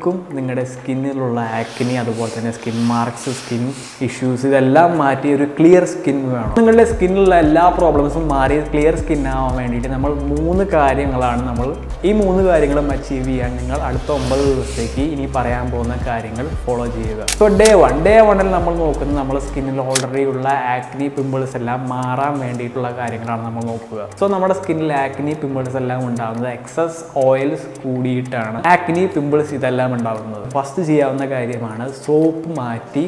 നിങ്ങൾക്കും നിങ്ങളുടെ സ്കിന്നിലുള്ള ആക്നി അതുപോലെ തന്നെ സ്കിൻ മാർക്സ് സ്കിൻ ഇഷ്യൂസ് ഇതെല്ലാം മാറ്റി ഒരു ക്ലിയർ സ്കിൻ വേണം. നിങ്ങളുടെ സ്കിന്നിലുള്ള എല്ലാ പ്രോബ്ലംസും മാറി ക്ലിയർ സ്കിൻ ആവാൻ വേണ്ടിയിട്ട് നമ്മൾ മൂന്ന് കാര്യങ്ങളാണ് നമ്മൾ ഈ മൂന്ന് കാര്യങ്ങളും അച്ചീവ് ചെയ്യാൻ നിങ്ങൾ അടുത്ത ഒമ്പത് ദിവസത്തേക്ക് ഇനി പറയാൻ പോകുന്ന കാര്യങ്ങൾ ഫോളോ ചെയ്യുക. സോ ഡേ വൺ ഡേ വണ്ണിൽ നമ്മൾ നോക്കുന്നത് നമ്മൾ സ്കിന്നിൽ ഓൾറെഡി ഉള്ള ആക്നി പിമ്പിൾസ് എല്ലാം മാറാൻ വേണ്ടിയിട്ടുള്ള കാര്യങ്ങളാണ് നമ്മൾ നോക്കുക. സോ നമ്മുടെ സ്കിന്നിൽ ആക്നി പിമ്പിൾസ് എല്ലാം ഉണ്ടാകുന്നത് എക്സസ് ഓയിൽസ് കൂടിയിട്ടാണ്. ആക്നി പിമ്പിൾസ് ഇതെല്ലാം ഉണ്ടാകുന്നത്. ഫസ്റ്റ് ചെയ്യാവുന്ന കാര്യമാണ് സോപ്പ് മാറ്റി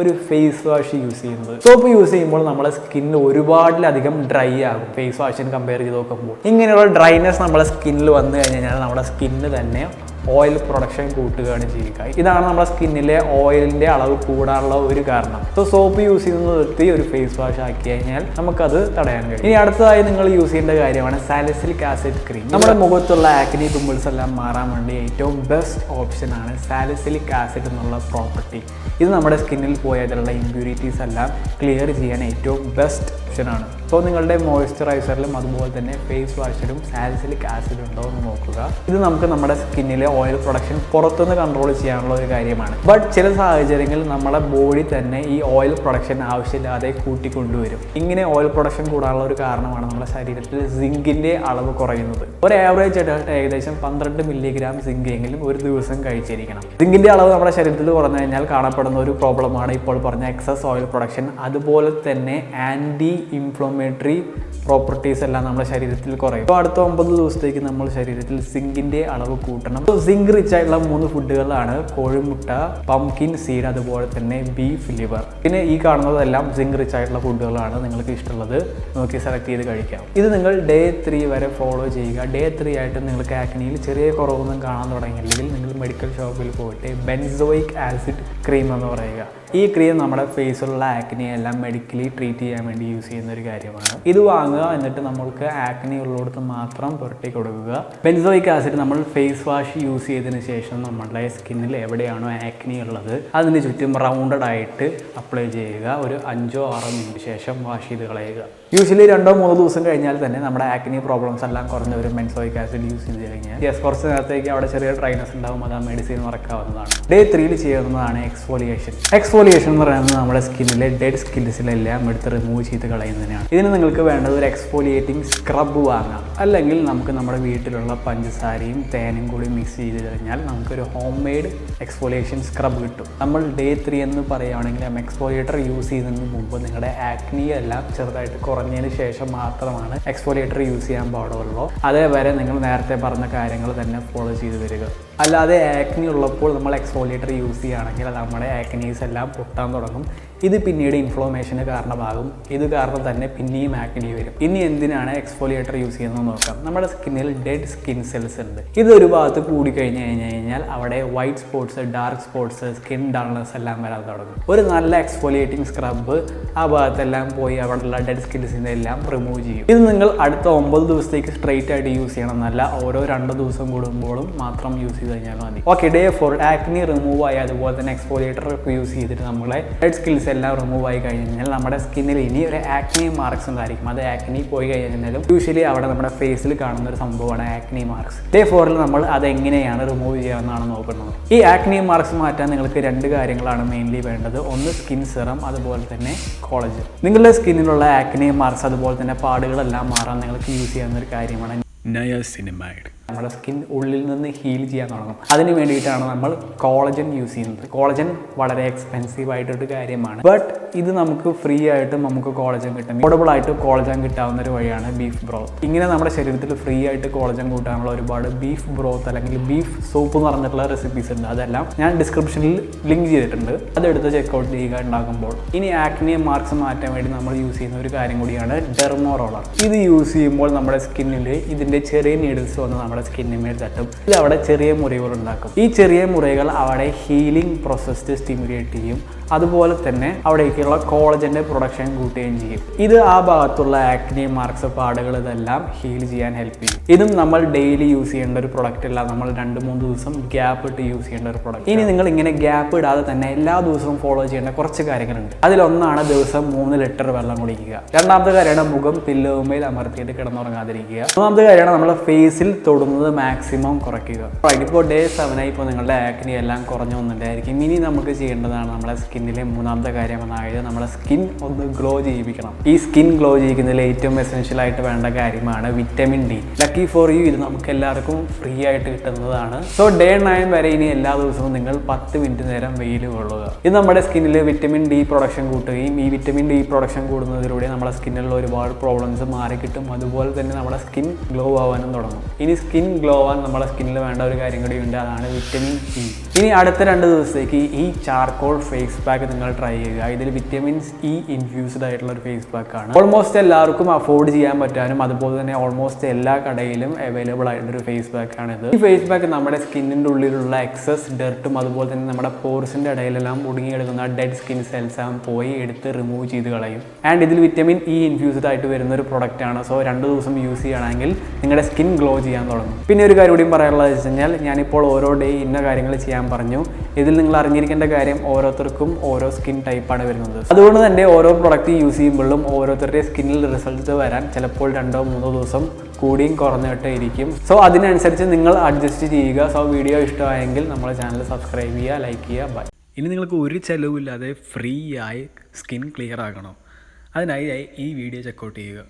ഒരു ഫേസ് വാഷ് യൂസ് ചെയ്യുന്നത്. സോപ്പ് യൂസ് ചെയ്യുമ്പോൾ നമ്മുടെ സ്കിന്നിൽ ഒരുപാടിലധികം ഡ്രൈ ആകും ഫേസ് വാഷിന് കമ്പയർ ചെയ്ത് നോക്കുമ്പോൾ. ഇങ്ങനെയുള്ള ഡ്രൈനെസ് നമ്മുടെ സ്കിന്നിൽ വന്നു കഴിഞ്ഞാൽ നമ്മുടെ സ്കിന്ന് തന്നെ ഓയിൽ പ്രൊഡക്ഷൻ കൂട്ടുകയാണ് ചെയ്യുക. ഇതാണ് നമ്മുടെ സ്കിന്നിലെ ഓയിലിന്റെ അളവ് കൂടാനുള്ള ഒരു കാരണം. സോ സോപ്പ് യൂസ് ചെയ്യുന്നത് നിർത്തി ഒരു ഫേസ് വാഷ് ആക്കി കഴിഞ്ഞാൽ നമുക്കത് തടയാൻ കഴിയും. ഇനി അടുത്തതായി നിങ്ങൾ യൂസ് ചെയ്യേണ്ട കാര്യമാണ് സാലിസിലിക് ആസിഡ് ക്രീം നമ്മുടെ മുഖത്തുള്ള ആക്നി പിമ്പിൾസ് എല്ലാം മാറാൻ വേണ്ടി ഏറ്റവും ബെസ്റ്റ് ഓപ്ഷൻ ആണ് സാലിസിലിക് ആസിഡ് എന്നുള്ള പ്രോപ്പർട്ടി ഇത് നമ്മുടെ സ്കിന്നിൽ പോയതിലുള്ള ഇമ്പ്യൂരിറ്റീസ് എല്ലാം ക്ലിയർ ചെയ്യാൻ ഏറ്റവും ബെസ്റ്റ് ഓപ്ഷനാണ്. സോ നിങ്ങളുടെ മോയ്സ്ചറൈസറിലും അതുപോലെ തന്നെ ഫേസ് വാഷിലും സാലിസിലിക് ആസിഡ് ഉണ്ടോ എന്ന് നോക്കുക. ഇത് നമുക്ക് നമ്മുടെ സ്കിന്നിലെ ഓയിൽ പ്രൊഡക്ഷൻ പുറത്തുനിന്ന് കൺട്രോൾ ചെയ്യാനുള്ള ഒരു കാര്യമാണ്. ബട്ട് ചില സാഹചര്യങ്ങളിൽ നമ്മുടെ ബോഡി തന്നെ ഈ ഓയിൽ പ്രൊഡക്ഷൻ ആവശ്യമില്ലാതെ കൂട്ടിക്കൊണ്ടുവരും. ഇങ്ങനെ ഓയിൽ പ്രൊഡക്ഷൻ കൂടാനുള്ള ഒരു കാരണമാണ് നമ്മുടെ ശരീരത്തിൽ സിങ്കിന്റെ അളവ് കുറയുന്നത്. ഒരു ആവറേജ് അഡൾട്ട് ഏകദേശം പന്ത്രണ്ട് മില്ലിഗ്രാം സിങ്ക് എങ്കിലും ഒരു ദിവസം കഴിച്ചിരിക്കണം. സിങ്കിന്റെ അളവ് നമ്മുടെ ശരീരത്തിൽ കുറഞ്ഞു കഴിഞ്ഞാൽ കാണപ്പെടുന്ന ഒരു പ്രോബ്ലമാണ് ഇപ്പോൾ പറഞ്ഞ എക്സസ് ഓയിൽ പ്രൊഡക്ഷൻ അതുപോലെ തന്നെ ആന്റി ഇൻഫ്ലമേറ്ററി പ്രോപ്പർട്ടീസ് എല്ലാം നമ്മുടെ ശരീരത്തിൽ കുറയും. അപ്പോൾ അടുത്ത ഒമ്പത് ദിവസത്തേക്ക് നമ്മൾ ശരീരത്തിൽ സിങ്കിന്റെ അളവ് കൂട്ടണം. അപ്പോൾ സിങ്ക് റിച്ച് ആയിട്ടുള്ള മൂന്ന് ഫുഡുകളാണ് കോഴിമുട്ട പംകിൻ സീഡ് അതുപോലെ തന്നെ ബീഫ് ലിവർ പിന്നെ ഈ കാണുന്നതെല്ലാം സിങ്ക് റിച്ച് ആയിട്ടുള്ള ഫുഡുകളാണ് നിങ്ങൾക്ക് ഇഷ്ടമുള്ളത്. നോക്കി സെലക്ട് ചെയ്ത് കഴിക്കാം. ഇത് നിങ്ങൾ ഡേ ത്രീ വരെ ഫോളോ ചെയ്യുക. ഡേ ത്രീ ആയിട്ട് നിങ്ങൾക്ക് ആക്നിയിൽ ചെറിയ കുറവൊന്നും കാണാൻ തുടങ്ങിയില്ലെങ്കിൽ നിങ്ങൾ മെഡിക്കൽ ഷോപ്പിൽ പോയിട്ട് ബെൻസോയിക് ആസിഡ് ക്രീം എന്ന് പറയുക. ഈ ക്രീം നമ്മുടെ ഫേസിലുള്ള ആക്നെ എല്ലാം മെഡിക്കലി ട്രീറ്റ് ചെയ്യാൻ വേണ്ടി യൂസ് ചെയ്യുന്ന ഒരു കാര്യമാണ്. ഇത് വാങ്ങുക എന്നിട്ട് നമ്മൾക്ക് ആക്നെ ഉള്ളിടത്ത് മാത്രം പുരട്ടി കൊടുക്കുക. ബെൻസോയിക് ആസിഡ് നമ്മൾ ഫേസ് വാഷ് യൂസ് ചെയ്തതിന് ശേഷം നമ്മുടെ സ്കിന്നിൽ എവിടെയാണോ ആക്നി ഉള്ളത് അതിന് ചുറ്റും റൗണ്ടഡ് ആയിട്ട് അപ്ലൈ ചെയ്യുക. ഒരു അഞ്ചോ ആറോ മിനിറ്റ് ശേഷം വാഷ് ചെയ്ത് കളയുക. യൂഷ്വലി രണ്ടോ മൂന്നോ ദിവസം കഴിഞ്ഞാൽ തന്നെ നമ്മുടെ ആക്നി പ്രോബ്ലംസ് എല്ലാം കുറഞ്ഞ ഒരു മെൻസോയിക് ആസിഡ് യൂസ് ചെയ്ത് കഴിഞ്ഞാൽ. യെസ് കുറച്ച് നേരത്തേക്ക് അവിടെ ചെറിയ ഡ്രൈനസ് ഉണ്ടാവും. അത് ആ മെഡിസിൻ മറക്കാവുന്നതാണ് ഡേ ത്രീയിൽ ചെയ്യുന്നതാണ് എക്സ്ഫോലിയേഷൻ എക്സ്ഫോലിയേഷൻ എന്ന് പറയുന്നത് നമ്മുടെ സ്കിന്നിലെ ഡെഡ് സ്കിൻസിലെല്ലാം എടുത്ത് റിമൂവ് ചെയ്ത് കളയുന്നതിനാണ്. ഇതിന് നിങ്ങൾക്ക് വേണ്ടത് ഒരു എക്സ്ഫോലിയേറ്റിംഗ് സ്ക്രബ് വാങ്ങാം. അല്ലെങ്കിൽ നമുക്ക് നമ്മുടെ വീട്ടിലുള്ള പഞ്ചസാരയും തേനും കൂടി മിക്സ് ചെയ്ത് കഴിഞ്ഞാൽ നമുക്കൊരു ഹോം മെയ്ഡ് എക്സ്ഫോലിയേഷൻ സ്ക്രബ് കിട്ടും. നമ്മൾ ഡേ ത്രീ എന്ന് പറയുകയാണെങ്കിൽ എക്സ്ഫോലിയേറ്റർ യൂസ് ചെയ്യുന്നതിന് മുമ്പ് നിങ്ങളുടെ ആക്നിയെല്ലാം ചെറുതായിട്ട് ചെറുതായിട്ട് കുറഞ്ഞതിന് ശേഷം മാത്രമാണ് എക്സ്ഫോലിയേറ്റർ യൂസ് ചെയ്യാൻ പാടുള്ളൂ. അതേവരെ നിങ്ങൾ നേരത്തെ പറഞ്ഞ കാര്യങ്ങൾ തന്നെ ഫോളോ ചെയ്ത് വരിക. അല്ലാതെ ആക്നി ഉള്ളപ്പോൾ നമ്മൾ എക്സ്ഫോലിയേറ്റർ യൂസ് ചെയ്യുകയാണെങ്കിൽ നമ്മുടെ ആക്നീസ് എല്ലാം പൊട്ടാൻ തുടങ്ങും. ഇത് പിന്നീട് ഇൻഫ്ലോമേഷന് കാരണമാകും. ഇത് കാരണം തന്നെ പിന്നെയും ആക്നി വരും. ഇനി എന്തിനാണ് എക്സ്ഫോലിയേറ്റർ യൂസ് ചെയ്യുന്നത് നോക്കാം. നമ്മുടെ സ്കിന്നിൽ ഡെഡ് സ്കിൻ സെൽസ് ഉണ്ട്. ഇത് ഒരു ഭാഗത്ത് കൂടി കഴിഞ്ഞ് കഴിഞ്ഞ് കഴിഞ്ഞാൽ അവിടെ white spots dark spots skin dullness എല്ലാം വരാൻ തുടങ്ങും. ഒരു നല്ല എക്സ്ഫോലിയേറ്റിംഗ് സ്ക്രബ് ആ ഭാഗത്തെല്ലാം പോയി അവിടെയുള്ള ഡെഡ് സ്കിൻസിനെ എല്ലാം റിമൂവ് ചെയ്യും. ഇത് നിങ്ങൾ അടുത്ത ഒമ്പത് ദിവസത്തേക്ക് സ്ട്രെയിറ്റ് ആയിട്ട് യൂസ് ചെയ്യണം. എന്നല്ല ഓരോ രണ്ട് ദിവസം കൂടുമ്പോഴും മാത്രം യൂസ് ചെയ്ത് കഴിഞ്ഞാൽ മതി okay day four acne remove ആയി. അതുപോലെ തന്നെ എക്സ്ഫോലിയേറ്റർ യൂസ് ചെയ്തിട്ട് നമ്മളെ ഡെഡ് സ്കിൽസ് എല്ലാം റിമൂവ് ആയി കഴിഞ്ഞ് കഴിഞ്ഞാൽ നമ്മുടെ സ്കിന്നിൽ ഇനി ഒരു ആക്നി മാർക്സ് ഉണ്ടായിരിക്കും അത് ആക്നി പോയി കഴിഞ്ഞാലും യൂഷ്വലി അവിടെ നമ്മുടെ ഫേസിൽ കാണുന്ന ഒരു സംഭവമാണ് ആക്നി മാർക്സ് ഡേ ഫോറിൽ നമ്മൾ അത് എങ്ങനെയാണ് റിമൂവ് ചെയ്യാമെന്നാണ് നോക്കുന്നത് ഈ ആക്നി മാർക്സ് മാറ്റാൻ നിങ്ങൾക്ക് രണ്ട് കാര്യങ്ങളാണ് മെയിൻലി വേണ്ടത്. ഒന്ന് സ്കിൻ സിറം അതുപോലെ തന്നെ കോളേജ് നിങ്ങളുടെ സ്കിന്നിലുള്ള ആക്നി മാർക്സ് അതുപോലെ തന്നെ പാടുകളെല്ലാം മാറാൻ നിങ്ങൾക്ക് യൂസ് ചെയ്യാവുന്ന ഒരു കാര്യമാണ് നയസിനിമൈഡ് നമ്മുടെ സ്കിൻ ഉള്ളിൽ നിന്ന് ഹീൽ ചെയ്യാൻ തുടങ്ങും. അതിന് വേണ്ടിയിട്ടാണ് നമ്മൾ കോളജൻ യൂസ് ചെയ്യുന്നത്. കോളജൻ വളരെ എക്സ്പെൻസീവ് ആയിട്ടൊരു കാര്യമാണ്. ബട്ട് ഇത് നമുക്ക് ഫ്രീ ആയിട്ട് നമുക്ക് കോളജൻ കിട്ടും. അഫോർഡബിൾ ആയിട്ട് കോളജൻ കിട്ടാവുന്ന ഒരു വഴിയാണ് ബീഫ് ബ്രോത്ത് ഇങ്ങനെ നമ്മുടെ ശരീരത്തിൽ ഫ്രീ ആയിട്ട് കോളജൻ കൂട്ടാനുള്ള ഒരുപാട് ബീഫ് ബ്രോത്ത് അല്ലെങ്കിൽ ബീഫ് സൂപ്പ് എന്ന് പറഞ്ഞിട്ടുള്ള റെസിപ്പീസ് ഉണ്ട്. അതെല്ലാം ഞാൻ ഡിസ്ക്രിപ്ഷനിൽ ലിങ്ക് ചെയ്തിട്ടുണ്ട്. അതെടുത്ത് ചെക്കൗട്ട് ചെയ്യുക ഉണ്ടാകുമ്പോൾ ഇനി ആക്നെ മാർക്സ് മാറ്റാൻ വേണ്ടി നമ്മൾ യൂസ് ചെയ്യുന്ന ഒരു കാര്യം കൂടിയാണ് ഡെർമോ റോളർ ഇത് യൂസ് ചെയ്യുമ്പോൾ നമ്മുടെ സ്കിന്നിൽ ഇതിന്റെ ചെറിയ നീഡിൽസ് വന്ന് നമ്മുടെ സ്കിന്നിന്മേൽ തട്ടും. ഇത് അവിടെ ചെറിയ മുറികൾ ഉണ്ടാക്കും. ഈ ചെറിയ മുറികൾ അവിടെ ഹീലിംഗ് പ്രോസസ് സ്റ്റിമുലേറ്റ് ചെയ്യും. അതുപോലെ തന്നെ അവിടേക്കുള്ള കോളജന്റെ പ്രൊഡക്ഷൻ കൂട്ടുകയും ചെയ്യും. ഇത് ആ ഭാഗത്തുള്ള ആക്നി മാർക്സ് പാടുകൾ ഇതെല്ലാം ഹീൽ ചെയ്യാൻ ഹെൽപ്പ് ചെയ്യും. ഇതും നമ്മൾ ഡെയിലി യൂസ് ചെയ്യേണ്ട ഒരു പ്രൊഡക്റ്റ് അല്ല. നമ്മൾ രണ്ട് മൂന്ന് ദിവസം ഗ്യാപ്പ് ഇട്ട് യൂസ് ചെയ്യേണ്ട ഒരു പ്രൊഡക്റ്റ് ഇനി നിങ്ങൾ ഇങ്ങനെ ഗ്യാപ്പ് ഇടാതെ തന്നെ എല്ലാ ദിവസവും ഫോളോ ചെയ്യേണ്ട കുറച്ച് കാര്യങ്ങളുണ്ട്. അതിലൊന്നാണ് ദിവസം മൂന്ന് ലിറ്റർ വെള്ളം കുടിക്കുക. രണ്ടാമത്തെ കാര്യമാണ് മുഖം പില്ലുമേൽ അമർത്തിയിട്ട് കിടന്നുറങ്ങാതിരിക്കുക. മൂന്നാമത്തെ കാര്യമാണ് നമ്മുടെ ഫേസിൽ തൊടുന്ന കൂടുന്നത് മാക്സിമം കുറയ്ക്കുക. ഇപ്പോൾ ഡേ സെവനായി ഇപ്പോൾ നിങ്ങളുടെ ആക്നി എല്ലാം കുറഞ്ഞു വന്നിട്ടായിരിക്കും. ഇനി നമുക്ക് ചെയ്യേണ്ടതാണ് നമ്മുടെ സ്കിന്നിലെ മൂന്നാമത്തെ കാര്യം എന്നായത് നമ്മുടെ സ്കിൻ ഒന്ന് ഗ്ലോ ചെയ്യിപ്പിക്കണം. ഈ സ്കിൻ ഗ്ലോ ചെയ്യിക്കുന്നതിൽ ഏറ്റവും എസെൻഷ്യൽ ആയിട്ട് വേണ്ട കാര്യമാണ് vitamin D lucky for you ഇത് നമുക്ക് എല്ലാവർക്കും ഫ്രീ ആയിട്ട് കിട്ടുന്നതാണ്. സോ ഡേ നയൻ വരെ ഇനി എല്ലാ ദിവസവും നിങ്ങൾ പത്ത് മിനിറ്റ് നേരം വെയിൽ കൊള്ളുക. ഇത് നമ്മുടെ സ്കിന്നിൽ വിറ്റമിൻ ഡി പ്രൊഡക്ഷൻ കൂട്ടുകയും ഈ വിറ്റമിൻ ഡി പ്രൊഡക്ഷൻ കൂടുന്നതിലൂടെ നമ്മുടെ സ്കിന്നിലുള്ള ഒരുപാട് പ്രോബ്ലംസ് മാറിക്കിട്ടും. അതുപോലെ തന്നെ നമ്മുടെ സ്കിൻ ഗ്ലോ ആവാനും തുടങ്ങും. ഇനി സ്കിൻ ഗ്ലോ ആവാൻ നമ്മുടെ സ്കിന്നിൽ വേണ്ട ഒരു കാര്യം കൂടി ഉണ്ട് അതാണ് വിറ്റമിൻ ഇ ഇനി അടുത്ത രണ്ട് ദിവസത്തേക്ക് ഈ ചാർക്കോൾ ഫേസ് പാക്ക് നിങ്ങൾ ട്രൈ ചെയ്യുക. ഇതിൽ വിറ്റമിൻ ഇ ഇൻഫ്യൂസ്ഡ് ആയിട്ടുള്ള ഒരു ഫേസ് പാക്ക് ആണ്. ഓൾമോസ്റ്റ് എല്ലാവർക്കും അഫോർഡ് ചെയ്യാൻ പറ്റാനും അതുപോലെ തന്നെ ഓൾമോസ്റ്റ് എല്ലാ കടയിലും അവൈലബിൾ ആയിട്ടുള്ള ഒരു ഫേസ് പാക്ക് ആണിത്. ഈ ഫേസ് പാക്ക് നമ്മുടെ സ്കിന്നിന്റെ ഉള്ളിലുള്ള എക്സസ് ഡെർട്ടും അതുപോലെ തന്നെ നമ്മുടെ പോർസിന്റെ ഇടയിലെല്ലാം ഒടുങ്ങിയെടുക്കുന്ന ഡെഡ് സ്കിൻ സെൽസ് ആകും പോയി എടുത്ത് റിമൂവ് ചെയ്ത് കളയും. ആൻഡ് ഇതിൽ വിറ്റമിൻ ഇ ഇൻഫ്യൂസ്ഡ് ആയിട്ട് വരുന്ന ഒരു പ്രൊഡക്റ്റ് ആണ്. സോ രണ്ട് ദിവസം യൂസ് ചെയ്യുകയാണെങ്കിൽ നിങ്ങളുടെ സ്കിൻ ഗ്ലോ ചെയ്യാൻ തുടങ്ങും പിന്നെ ഒരു കാര്യം കൂടിയും പറയാനുള്ളത് വെച്ച് കഴിഞ്ഞാൽ ഞാനിപ്പോൾ ഓരോ ഡേ ഇന്ന കാര്യങ്ങൾ ചെയ്യാൻ പറഞ്ഞു. ഇതിൽ നിങ്ങൾ അറിഞ്ഞിരിക്കേണ്ട കാര്യം ഓരോരുത്തർക്കും ഓരോ സ്കിൻ ടൈപ്പാണ് വരുന്നത്. അതുകൊണ്ട് തന്നെ ഓരോ പ്രൊഡക്റ്റ് യൂസ് ചെയ്യുമ്പോഴും ഓരോരുത്തരുടെ സ്കിന്നിൽ റിസൾട്ട് വരാൻ ചിലപ്പോൾ രണ്ടോ മൂന്നോ ദിവസം കൂടിയും കുറഞ്ഞിട്ടേ ഇരിക്കും. സോ അതിനനുസരിച്ച് നിങ്ങൾ അഡ്ജസ്റ്റ് ചെയ്യുക. സോ വീഡിയോ ഇഷ്ടമായെങ്കിൽ നമ്മുടെ ചാനൽ സബ്സ്ക്രൈബ് ചെയ്യുക ലൈക്ക് ചെയ്യുക ബൈ ഇനി നിങ്ങൾക്ക് ഒരു ചിലവില്ലാതെ ഫ്രീ ആയി സ്കിൻ ക്ലിയർ ആകണം. അതിനായി ഈ വീഡിയോ ചെക്കൗട്ട് ചെയ്യുക.